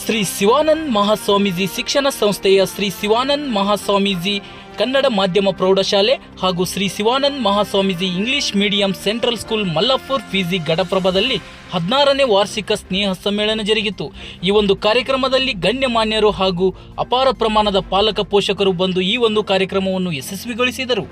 ಶ್ರೀ ಶಿವಾನಂದ್ ಮಹಾಸ್ವಾಮೀಜಿ ಶಿಕ್ಷಣ ಸಂಸ್ಥೆಯ ಶ್ರೀ ಶಿವಾನಂದ್ ಮಹಾಸ್ವಾಮೀಜಿ ಕನ್ನಡ ಮಾಧ್ಯಮ ಪ್ರೌಢಶಾಲೆ ಹಾಗೂ Shri Shivanand Mahaswamiji English medium central school Mallapur PG ಗಡಪ್ರಭದಲ್ಲಿ ಹದಿನಾರನೇ ವಾರ್ಷಿಕ ಸ್ನೇಹ ಸಮ್ಮೇಳನ ಜರುಗಿತು. ಈ ಒಂದು ಕಾರ್ಯಕ್ರಮದಲ್ಲಿ ಗಣ್ಯಮಾನ್ಯರು ಹಾಗೂ ಅಪಾರ ಪ್ರಮಾಣದ ಪಾಲಕ ಪೋಷಕರು ಬಂದು ಈ ಒಂದು ಕಾರ್ಯಕ್ರಮವನ್ನು ಯಶಸ್ವಿಗೊಳಿಸಿದರು.